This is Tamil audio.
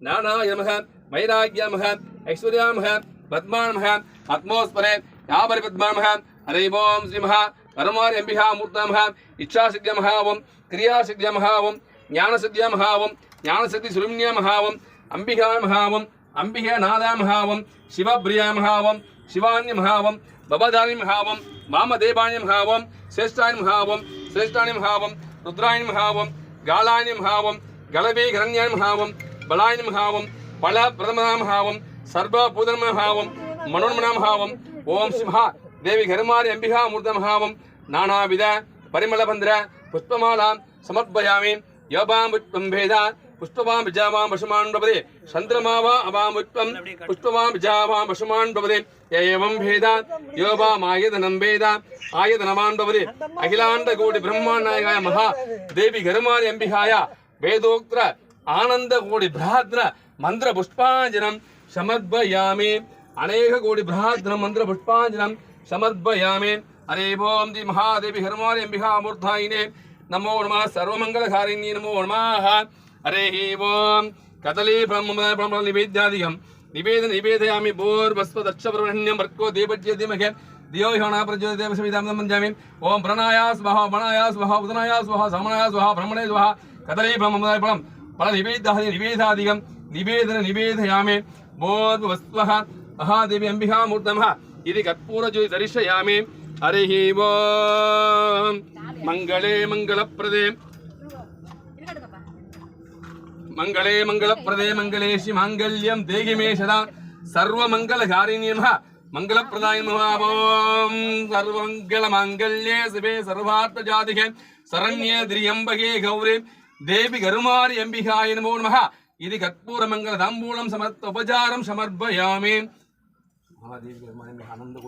ज्ञानाय नमः वैराग्य नमः ऐश्वर्या नमः पद्मा नमः आत्मोस्परे यावरि पद्मा नमः ओम श्री महा परमार अंबिका मूर्त नमः इच्छा सिद्ध नमः ओम क्रिया सिद्ध नमः ओम ज्ञान सिद्ध नमः ओम ज्ञान सिद्धि सुरुम्य नमः ओम अंबिका नमः ओम अंबिके नादामहावं शिवप्रियामहावं शिवान्यमहावं भवदानिमहावं वामदेवान्यमहावं श्रेष्ठान्यमहावं श्रेष्ठान्यमहावं रुद्राण्यमहावं गालान्यमहावं गलवेघरण्यमहावं பலாயணிமகாவும் பல பிரதமநாமகாவும் சர்வ பூதனமகாவும் மனோன்மனாமகாவம் ஓம் சிம்ஹா தேவி கருமாரி அம்பிகா மூர்த்தமகாவும் நானாவித பரிமளபந்திர புஷ்பமாலாம் சமர்ப்பயாமி யோபாம் புஷ்பம் வேதா புஷ்பவாம் விஜாவாம் வசமான் பவதே சந்திரமாவா அவாம் புஷ்பம் புஷ்பவாம் விஜாவாம் வசமான் பவதே ஏவம் பேதா யோபாம் ஆயதனம் பேதா ஆயதனமான் பவதே அகிலாண்ட கோடி பிரம்மாண்டாய மகா தேவி கருமாரி அம்பிகாய வேதோக்திர आनंद कोड़ी बृहद्र मंद्र पुष्पाजन शमद्वयामी अनेक कोड़ी बृहद्र मंद्र पुष्पाजन शमद्वयामी हरे ओम दि महादेवी हरमोलिंबिहामूर्धाय नमो नम। सर्वंगलकारिणी नमो नम हरे ओम कदली निवेद्यादि निवेद निवेदयामी। भूर्भस्वदक्षण्यम वर्को दीपज्य धीमह दियो हणा प्रज्योति संजा ओम प्रणायास्वहा प्रणायास्वहा उदनायास्वहा समनायास्वहा ब्रह्मणे स्वहा। कदली ब्रह्म। பல நிவேதாதி நிவேதாதிகம் நிவேதன நிவேதயாமே. நிவேதயாமி பூர்வஸ்வஹ மகாதேவி அம்பிகா மூர்த்தமः இது கற்பூரஜோதி தரிசயாமே ஹரிः ஓம் மங்களே மங்களப்பிரதே. மங்களே மங்களப்பிரதே மங்களேஷி மாங்கல்யம் தேகி மே சதா. சர்வமங்கலகாரிணி நமः மங்களப்பிரதாய நமः சர்வமங்கல மாங்கல்யே சிவே சர்வார்த்த ஜாதிகே சரண்யே திரியம்பகே கௌரி. தேவி கருமாரி எம்பிகாய நமோ நமக இது கற்பூர மங்கள தாம்பூலம் சமர்த்த உபசாரம் சமர்ப்பயாமே. மகாதேவி கருமாரி ஆனந்த